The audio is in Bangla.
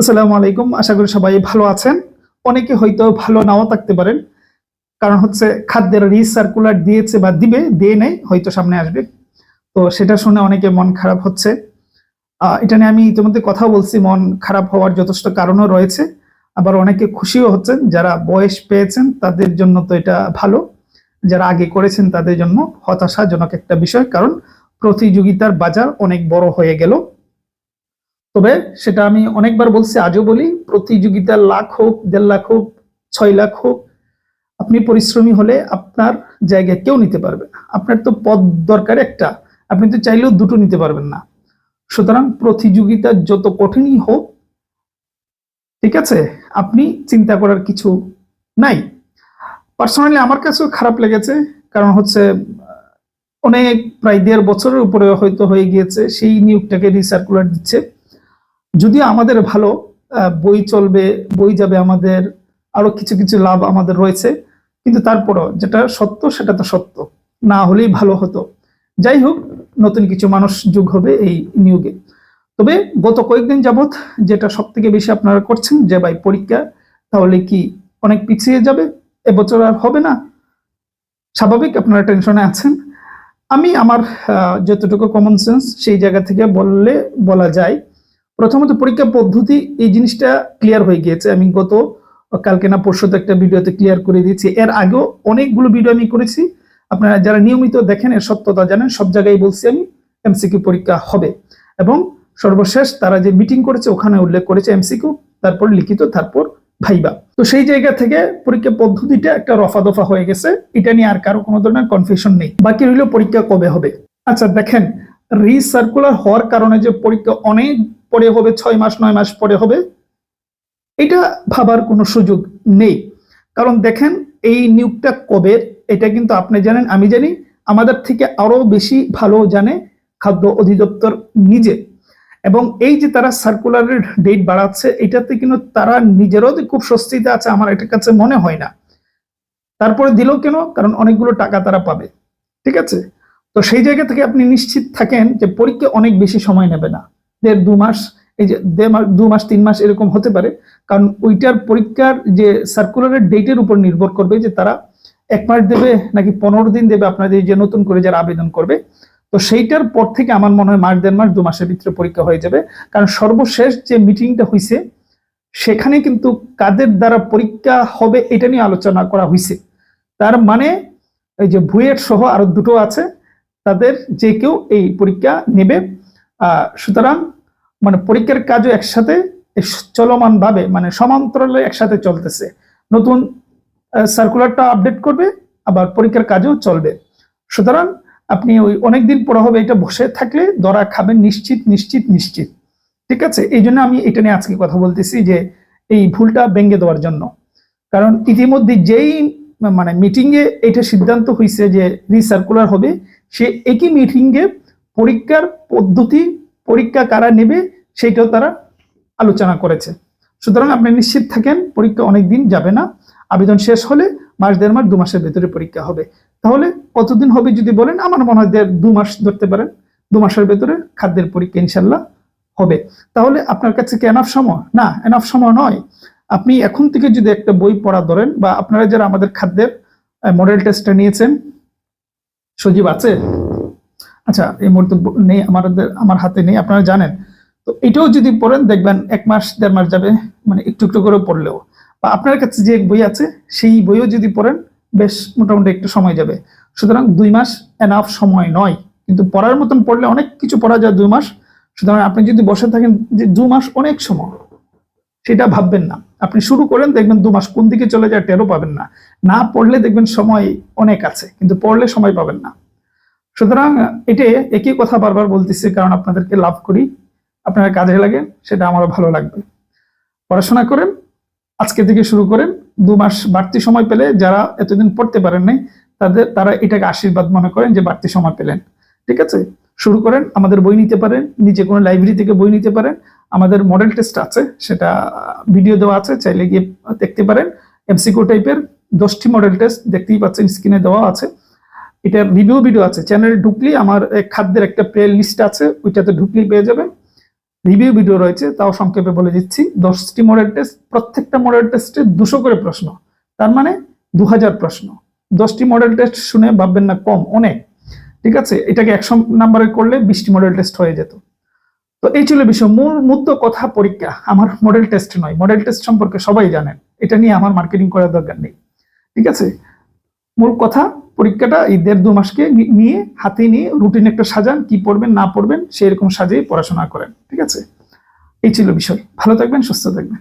আসসালামু আলাইকুম। আশা করি সবাই ভালো আছেন। অনেকে হয়তো ভালো নাও থাকতে পারেন। কারণ হচ্ছে খাদ্যের রিসার্কুলার দিয়েছে বা দিবে, দিয়ে নেই, হয়তো সামনে আসবে। তো সেটা শুনে অনেকে মন খারাপ হচ্ছে। এটা নিয়ে আমি ইতিমধ্যে কথা বলছি, মন খারাপ হওয়ার যথেষ্ট কারণও রয়েছে। আবার অনেকে খুশিও হচ্ছেন, যারা বয়স পেয়েছেন, তাদের জন্য তো এটা ভালো। যারা আগে করেছেন, তাদের জন্য হতাশাজনক একটা বিষয়। কারণ প্রতিযোগিতার বাজার অনেক বড় হয়ে গেল। তবে সেটা আমি অনেকবার বলছি, আজও বলি, প্রতিযোগিতা লাখ হোক, দেড় লাখ হোক, ছয় লাখ হোক, আপনি পরিশ্রমী হলে আপনার জায়গায় কেউ নিতে পারবে আপনার তো পদ দরকার একটা, আপনি তো চাইলেও দুটো নিতে পারবেন না। সুতরাং প্রতিযোগিতা যত কঠিনই হোক, ঠিক আছে, আপনি চিন্তা করার কিছু নাই। পার্সোনালি আমার কাছেও খারাপ লেগেছে, কারণ হচ্ছে, অনেক প্রায় দেড় বছরের উপরে হয়তো হয়ে গিয়েছে, সেই নিয়োগটাকে রিসার্কুলার দিচ্ছে। যদিও আমাদের ভালো বই চলবে, বই যাবে আমাদের, আরও কিছু কিছু লাভ আমাদের রয়েছে, কিন্তু তারপরও যেটা সত্য সেটা তো সত্য, না হলেই ভালো হতো। যাই হোক, নতুন কিছু মানুষ যোগ হবে এই নিয়োগে। তবে গত কয়েকদিন যাবৎ যেটা সব থেকে বেশি আপনারা করছেন যে ভাই পরীক্ষা, তাহলে কি অনেক পিছিয়ে যাবে? এবছর আর হবে না? স্বাভাবিক, আপনারা টেনশনে আছেন। আমি আমার যতটুকু কমন সেন্স সেই জায়গা থেকে বললে বলা যায় প্রথমত পরীক্ষা পদ্ধতি এই জিনিসটা ক্লিয়ার হয়ে গিয়েছে। আমি গত, কালকে না পরশুতে একটা ভিডিওতে ক্লিয়ার করে দিয়েছি। এর আগেও অনেকগুলো ভিডিও আমি করেছি। আপনারা যারা নিয়মিত দেখেন, এর সত্যতা জানেন, সব জায়গায় বলছি আমি এমসিকিউ পরীক্ষা হবে। এবং সর্বশেষ তারা যে মিটিং করেছে, ওখানে উল্লেখ করেছে এমসিকিউ তারপর লিখিত, তারপর ভাইবা। তো সেই জায়গা থেকে পরীক্ষা পদ্ধতিটা একটা রফা দফা হয়ে গেছে। এটা নিয়ে আর কারও কোনো ধরনের কনফিউশন নেই। বাকি রইল পরীক্ষা কবে হবে। আচ্ছা দেখেন রিসার্কুলার হওয়ার কারণে যে পরীক্ষা অনেক পরে হবে ছয় মাস, নয় মাস পরে হবে। এটা ভাবার কোনো সুযোগ নেই। কারণ দেখেন, এই নিয়োগটা কবে, এটা কিন্তু আপনি জানেন, আমি জানি, আমাদের থেকে আরও বেশি ভালো জানে খাদ্য অধিদপ্তর নিজে। এবং এই যে তারা সার্কুলারের ডেট বাড়াচ্ছে, এটাতে কিন্তু তারা নিজেরও খুব স্বস্তিতে আছে, আমার এটার কাছে মনে হয় না। তারপরে দিল কেন? কারণ অনেকগুলো টাকা তারা পাবে। ঠিক আছে? তো সেই জায়গা থেকে আপনি নিশ্চিত থাকেন যে পরীক্ষা অনেক বেশি সময় নেবে না। দেড় দু মাস, এই যে দু মাস, তিন মাস এরকম হতে পারে। কারণ ওইটার পরীক্ষার যে সার্কুলারের ডেটের উপর নির্ভর করবে যে তারা এক মাস দেবে নাকি পনেরো দিন দেবে আপনাদের যে নতুন করে যারা আবেদন করবে। তো সেইটার পর থেকে আমার মনে হয় মাস, দেড় মাস, দু মাসের ভিতরে পরীক্ষা হয়ে যাবে। কারণ সর্বশেষ যে মিটিংটা হয়েছে সেখানে কিন্তু কাদের দ্বারা পরীক্ষা হবে এটা নিয়ে আলোচনা করা হয়েছে তার মানে এই যে ভুয়েট সহ আরও দুটো আছে, তাদের যে কেউ এই পরীক্ষা নেবে। সুতরাং মানে পরীক্ষার কাজও একসাথে চলমান ভাবে মানে সমান্তরালে একসাথে চলতেছে। নতুন সার্কুলারটা আপডেট করবে, আবার পরীক্ষার কাজও চলবে। সুতরাং আপনি ওই অনেকদিন পরে হবে এটা বসে থাকলে দরা খাবেন নিশ্চিত নিশ্চিত নিশ্চিত। ঠিক আছে? এই জন্য আমি এটা নিয়ে আজকে কথা বলতেছি যে এই ভুলটা ভেঙে দেওয়ার জন্য। কারণ ইতিমধ্যে যেই মানে মিটিংয়ে এটা সিদ্ধান্ত হয়েছে যে রিসার্কুলার হবে, সে একই মিটিং এ পরীক্ষার পদ্ধতি, পরীক্ষা কারা নেবে সেটাও তারা আলোচনা করেছে। সুতরাং আপনি নিশ্চিত থাকেন, পরীক্ষা অনেক দিন যাবে না। আবেদন শেষ হলে মাস দেড় মাস, দু মাসের ভেতরে পরীক্ষা হবে। তাহলে কতদিন হবে যদি বলেন? আমার মনে হয় দেড় দু মাস ধরতে পারেন। দু মাসের ভেতরে খাদ্যের পরীক্ষা ইনশাল্লাহ হবে। তাহলে আপনার কাছে কি এনাফ সময়? না এনাফ সময় নয়। আপনি এখন থেকে যদি একটা বই পড়া ধরেন বা আপনারা যারা আমাদের খাদ্যের মডেল টেস্টটা নিয়েছেন, সজীব আছে? আচ্ছা এই মুহূর্তে নেই, আমাদের, আমার হাতে নেই, আপনারা জানেন। তো এটাও যদি পড়েন, দেখবেন এক মাস, দেড় মাস যাবে মানে একটু একটু করে পড়লেও। বা আপনার কাছে যে বই আছে, সেই বইও যদি পড়েন, বেশ মোটামুটি একটু সময় যাবে। সুতরাং দুই মাস এনাফ সময় নয়। কিন্তু পড়ার মতন পড়লে অনেক কিছু পড়া যায় দুই মাস। সুতরাং আপনি যদি বসে থাকেন, যে দু মাস অনেক সময়, সেটা ভাববেন না। আপনি শুরু করেন, দেখবেন দু মাস কোন দিকে চলে যায়, টেরও পাবেন না। না পড়লে দেখবেন সময় অনেক আছে, কিন্তু পড়লে সময় পাবেন না। সুতরাং এটা একই কথা বারবার বলতেছি, কারণ আপনাদেরকে লাভ করি। আপনারা কাজে লাগে, সেটা আমারও ভালো লাগবে। পড়াশোনা করেন, আজকে থেকে শুরু করেন, দু মাস বাড়তি সময় পেলে যারা এতদিন পড়তে পারেন নাই, তাদের, তারা এটাকে আশীর্বাদ মনে করেন যে বাড়তি সময় পেলেন। ঠিক আছে? শুরু করেন, আমাদের বই নিতে পারেন নিচে কোনো লাইব্রেরি থেকে বই নিতে পারেন। আমাদের মডেল টেস্ট আছে, সেটা ভিডিও দেওয়া আছে, চাইলে গিয়ে দেখতে পারেন। এমসিকিউ টাইপের দশটি মডেল টেস্ট দেখতেই পাচ্ছেন স্ক্রিনে দেওয়া আছে। এটা রিভিউ ভিডিও আছে। চ্যানেলে ঢুকলি আমার খাদ্যের একটা প্লে লিস্ট আছে, ওইটাতে ঢুকলি পেয়ে যাবেন। রিভিউ ভিডিও রয়েছে, তাও সংক্ষেপে বলে দিচ্ছি। দশটি মডেল টেস্ট প্রত্যেকটা মডেল টেস্টে দুশো করে প্রশ্ন। তার মানে দু হাজার প্রশ্ন। দশটি মডেল টেস্ট শুনে ভাববেন না, কম, অনেক। ঠিক আছে? এটাকে একশো নাম্বারে করলে বিশটি মডেল টেস্ট হয়ে যেত। তো এই ছিল বিষয়। মূল মুদ্র কথা পরীক্ষা। আমার মডেল টেস্ট নয়। মডেল টেস্ট সম্পর্কে সবাই জানেন। এটা নিয়ে আমার মার্কেটিং করার দরকার নেই। ঠিক আছে? মূল কথা পরীক্ষাটা এই দেড় দু মাসকে নিয়ে, হাতে নিয়ে রুটিন একটা সাজান, কি পড়বেন, না পড়বেন সেই রকম সাজিয়ে পড়াশোনা করেন, ঠিক আছে? এই ছিল বিষয়। ভালো থাকবেন, সুস্থ থাকবেন।